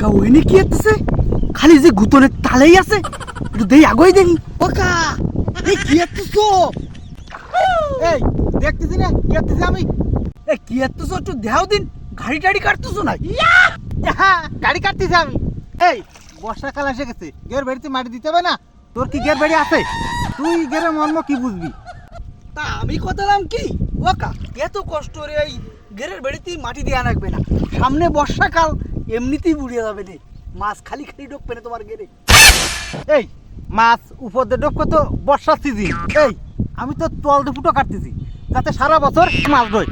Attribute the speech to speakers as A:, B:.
A: কাকা ওইনি কি হচ্ছে খালি যে গুতনের তালেই আছে একটু দেই আগোই দেখি ওকা এই কি হচ্ছে
B: এই দেখতেছি না কি করতেছি আমি?
A: এই কি হচ্ছে একটু দেখাও দিন গাড়ি টাড়ি কাটতেছো না
B: হ্যাঁ গাড়ি কাটতেছি আমি। এই বর্ষাকাল এসে গেছে গের বাড়িতে মাটি দিতে হবে না? তোর কি গের বাড়ি আছে? তুই গেরের মর্ম কি বুঝবি?
A: তা আমি কথালাম কি? ওকা এত কষ্ট রে এই গেরের বেড়িতে মাটি দেওয়া লাগবে না। সামনে বর্ষাকাল এমনিতেই বুড়িয়ে যাবে রে। মাছ খালি খালি ডোক না তোমার গেরে
B: এই, মাছ উপর দিয়ে ডোবকে তো বর্ষার সিজি এই, আমি তো তল দুপুটো কাটতেছি। যাতে সারা বছর মাছ ধই